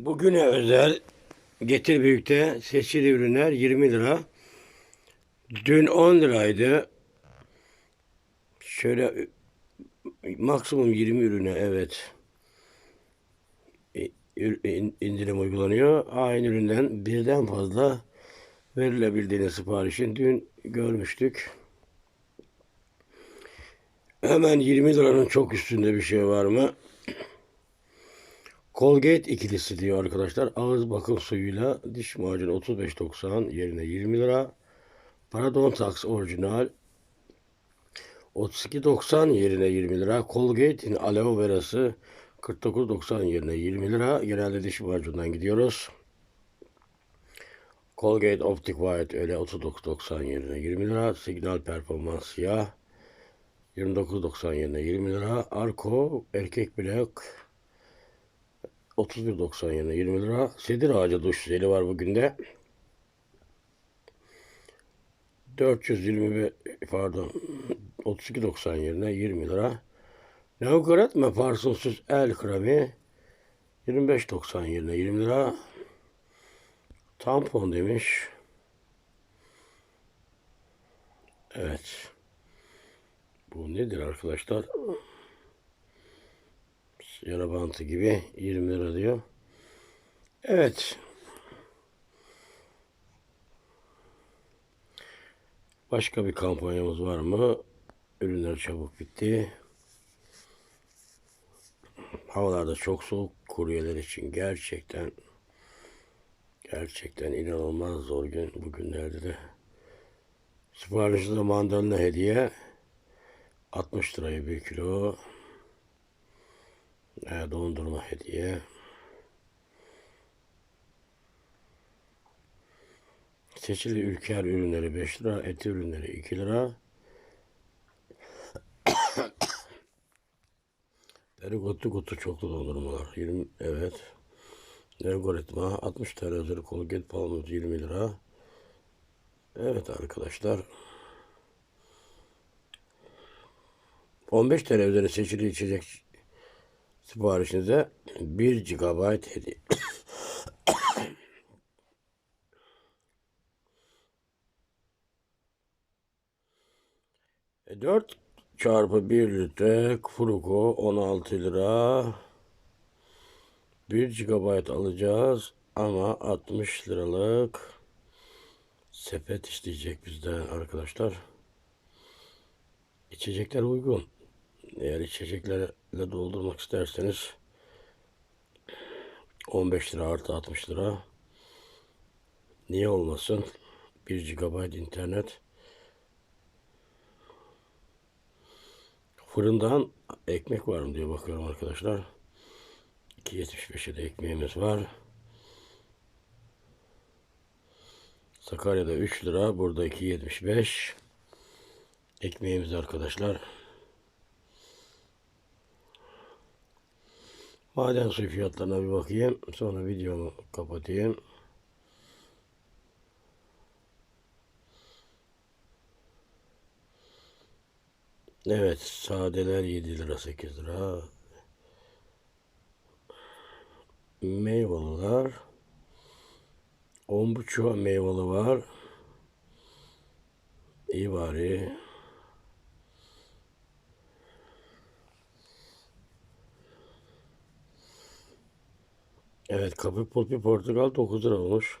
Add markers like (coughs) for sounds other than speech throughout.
Bugüne özel Getir Büyük'te seçili ürünler 20 lira. Dün 10 liraydı. Şöyle maksimum 20 ürüne evet. Ür- in- indirim uygulanıyor. Aynı üründen birden fazla verilebildiğini siparişin dün görmüştük. Hemen 20 liranın çok üstünde bir şey var mı? Colgate ikilisi diyor arkadaşlar. Ağız bakım suyuyla diş macunu 35.90 yerine 20 lira. Parodontax orijinal 32.90 yerine 20 lira. Colgate'in aloe verası 49.90 yerine 20 lira. Genelde diş macunundan gidiyoruz. Colgate Optic White öyle 39.90 yerine 20 lira. Signal Performans siyah 29.90 yerine 20 lira. Arco erkek bilek 31.90 yerine 20 lira. Sedir ağacı duş jeli var bugün de. 420 pardon 32.90 yerine 20 lira. Ve parfümsüz el kremi 25.90 yerine 20 lira. Tampon demiş. Evet. Bu nedir arkadaşlar? Yara bantı gibi 20 lira diyor. Evet. Başka bir kampanyamız var mı? Ürünler çabuk bitti. Havalarda çok soğuk kuryeler için gerçekten gerçekten inanılmaz zor gün bugünlerde de. Siparişinde mandalina hediye 60 liraya bir kilo. E, dondurma hediye. Seçili ülker ürünleri 5 lira, et ürünleri 2 lira. (coughs) Perigotlu kutu çoklu dondurmalar 20 evet. Algoritma 60 TL özel Colgate Palmolive 20 lira. Evet arkadaşlar. 15 TL üzeri seçili içecek siparişinize 1 GB hediye. (coughs) E, 4 çarpı 1 litre Furuko 16 lira. 1 GB alacağız ama 60 liralık sepet isteyecek bizden arkadaşlar. İçecekler uygun. Eğer içeceklerle doldurmak isterseniz 15 lira artı 60 lira. Niye olmasın? 1 GB internet. Fırından ekmek var mı diye bakıyorum arkadaşlar. 2.75'e de ekmeğimiz var. Sakarya'da 3 lira. Burada 2.75. Ekmeğimiz arkadaşlar. Maden suyu fiyatlarına bir bakayım. Sonra videomu kapatayım. Evet, sadeler 7 lira 8 lira. Meyveler 10 buçuğa meyveli var. İyi bari. Evet kapı pulpi portakal 9 lira olmuş.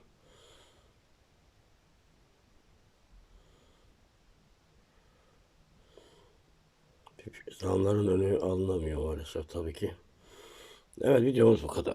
Zamların önü alınamıyor maalesef tabii ki. Evet videomuz bu kadar.